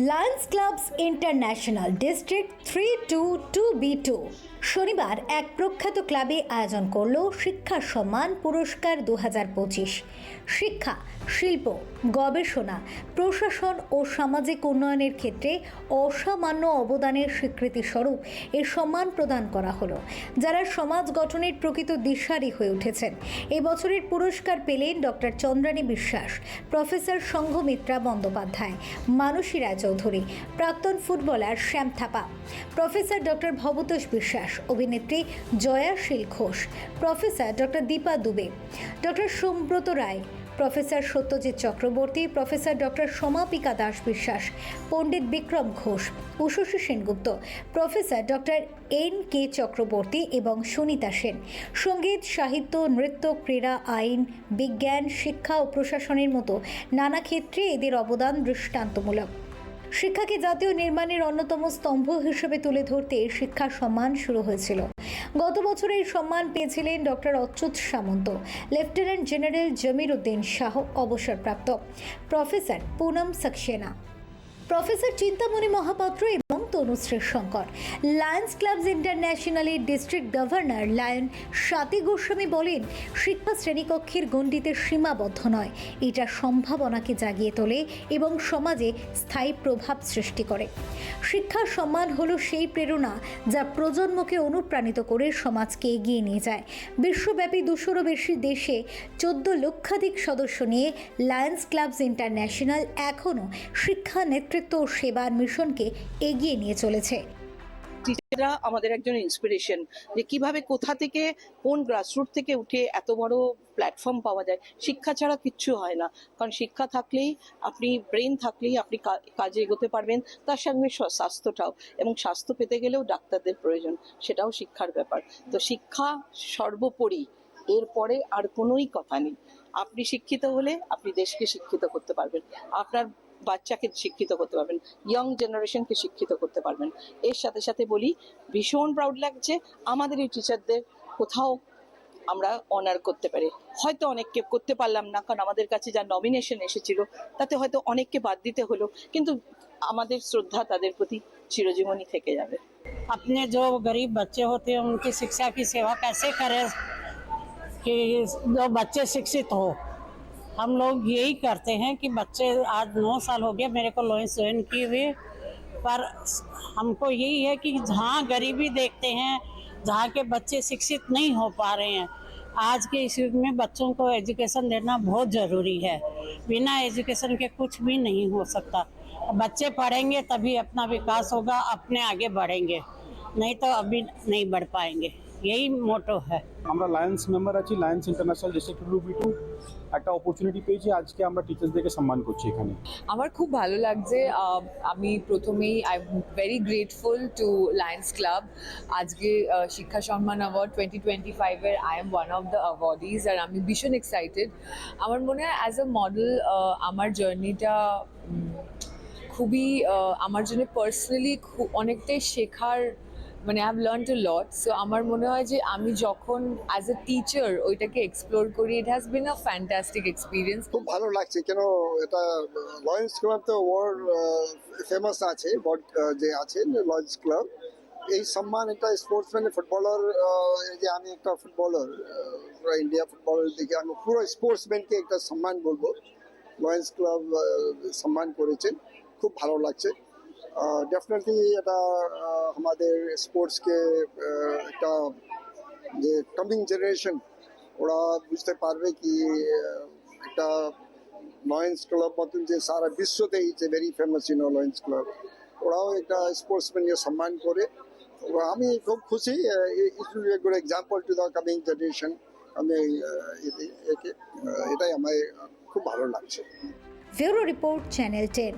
Lions clubs international district three two two B two. শনিবার এক প্রখ্যাত ক্লাবে আয়োজন করল শিক্ষা সম্মান পুরস্কার দু পঁচিশ। শিক্ষা, শিল্প, গবেষণা, প্রশাসন ও সামাজিক উন্নয়নের ক্ষেত্রে অসামান্য অবদানের স্বীকৃতিস্বরূপ এ সম্মান প্রদান করা হলো, যারা সমাজ গঠনের প্রকৃত দিশারি হয়ে উঠেছেন। এবছরের পুরস্কার পেলেন ডক্টর চন্দ্রানী বিশ্বাস, প্রফেসর সংঘমিত্রা বন্দ্যোপাধ্যায়, মানসী রায়চৌধুরী, প্রাক্তন footballer Shyam Thapa. Professor doctor Bhabatosh Biswas, অভিনেত্রী Jaya Sheel Ghosh, professor doctor Dipa Dubey, doctor Somabrata Roy, professor Satyajit Chakraborty, professor doctor Samapika Das Biswas, Pandit Bikram Ghosh, Ushasi Sengupta, professor doctor N K Chakraborty এবং সুনিতা সেন। সংগীত, সাহিত্য, নৃত্য, ক্রীড়া, আইন, বিজ্ঞান, শিক্ষা ও প্রশাসনের মতো নানা ক্ষেত্রে এদের অবদান দৃষ্টান্তমূলক। শিক্ষাকে জাতীয় নির্মাণের অন্যতম স্তম্ভ হিসেবে তুলে ধরতে শিক্ষা সম্মান শুরু হয়েছিল। গত বছর এই সম্মান পেয়েছিলেন doctor Achyuta Samanta, lieutenant general Zameer Uddin Shah, অবসরপ্রাপ্ত professor Poonam Saxena. Professor Chintamani Mahapatra Tanushree Shankar Lions clubs ইন্টারন্যাশনালের district governor lion Swati Goswami বলেন, শিক্ষা শ্রেণীকক্ষের গণ্ডিতে সীমাবদ্ধ নয়। এটা সম্ভাবনাকে জাগিয়ে তোলে এবং সমাজে স্থায়ী প্রভাব সৃষ্টি করে। শিক্ষার সম্মান হলো সেই প্রেরণা যা প্রজন্মকে অনুপ্রাণিত করে সমাজকে এগিয়ে নিয়ে যায়। বিশ্বব্যাপী দুশোরও বেশি দেশে চোদ্দ লক্ষাধিক সদস্য নিয়ে লায়ন্স ক্লাবস ইন্টারন্যাশনাল এখনও শিক্ষা, নেতৃত্ব ও সেবার মিশনকে এগিয়ে নিয়ে চলেছে। টিচাররা আমাদের একজন ইন্সপিরেশন যে কীভাবে কোথা থেকে, কোন গ্রাসরুট থেকে উঠে এত বড় প্ল্যাটফর্ম পাওয়া যায়, শিক্ষা ছাড়া কিচ্ছু হয় না। কারণ শিক্ষা থাকলেই, আপনি ব্রেন থাকলেই আপনি কাজে এগোতে পারবেন, তার সঙ্গে স্বাস্থ্যটাও। এবং স্বাস্থ্য পেতে গেলেও ডাক্তারদের প্রয়োজন, সেটাও শিক্ষার ব্যাপার। তো শিক্ষা সর্বোপরি, এরপরে আর কোনোই কথা নেই। আপনি শিক্ষিত হলে আপনি দেশকে শিক্ষিত করতে পারবেন। আপনার বাচ্চাকে শিক্ষিত করতে পারবেন ইয়ং জেনারেশনকে শিক্ষিত করতে পারবেন এর সাথে সাথে বলি ভীষণ প্রাউড লাগছে আমাদের এই টিচারদের কোথাও আমরা অনার করতে পারি হয়তো অনেককে করতে পারলাম না কারণ আমাদের কাছে যা নমিনেশন এসেছিল তাতে হয়তো অনেককে বাদ দিতে হলো কিন্তু আমাদের শ্রদ্ধা তাদের প্রতি চিরজীবনই থেকে যাবে अपने जो गरीब बच्चे होते हैं उनकी शिक्षा की सेवा कैसे करें कि जो बच्चे शिक्षित हो हम लोग यही करते हैं कि बच्चे आज नौ साल हो गए मेरे को लोइंस ज्वाइन किए हुए, पर हमको यही है कि जहाँ गरीबी देखते हैं, जहाँ के बच्चे शिक्षित नहीं हो पा रहे हैं, आज के इस युग में बच्चों को एजुकेशन देना बहुत ज़रूरी है। बिना एजुकेशन के कुछ भी नहीं हो सकता। बच्चे पढ़ेंगे तभी अपना विकास होगा, अपने आगे बढ़ेंगे, नहीं तो अभी नहीं बढ़ पाएँगे। यही मोटो है আমরা লায়ন্স মেম্বার আছি Lions International District two B two একটা অপরচুনিটি পেয়েছি আজকে আমরা টিচার্সদেরকে সম্মান করছি এখানে আমার খুব ভালো লাগছে আহ, আমি প্রথমেই I am very grateful to Lions club আজকে আহ, শিক্ষা সম্মান অ্যাওয়ার্ড টোয়েন্টি টোয়েন্টি ফাইভের I am one of the awardees আর আমি ভীষণ এক্সাইটেড আমার মনে হয় অ্যাজ আ মডেল আমার জার্নিটা খুবই আহ, আমার জন্য পার্সোনালি অনেকটাই শেখার মানে I have learn to lot so আমার মনে হয় যে আমি যখন অ্যাজ এ টিচার ওইটাকে এক্সপ্লোর করি it has been a fantastic experience খুব ভালো লাগছে। কেন এটা লয়েন্স ক্লাব তো ওয়ার্ল্ড ফেমাস আছে বট যে আছে লয়েন্স ক্লাব এই সম্মান এটা স্পোর্টসম্যান ফুটবলার যে আমি একটা ফুটবলার ইন্ডিয়া ফুটবলের দিকে আমি পুরো স্পোর্টসম্যানকে একটা সম্মান বলব। লয়েন্স ক্লাব সম্মান করেছেন। খুব ভালো লাগছে। ডেফিনেটলি এটা আমাদের স্পোর্টসকে একটা যে কামিং জেনারেশন ওরা বুঝতে পারবে কি একটা লয়েন্স ক্লাব মতন যে সারা বিশ্বতেই যে very famous you know Lions club ওরাও একটা স্পোর্টসম্যানকে সম্মান করে। আমি খুব খুশি it will be good example to the coming generation আমি এটাই আমার খুব ভালো লাগছে। Bureau report channel ten.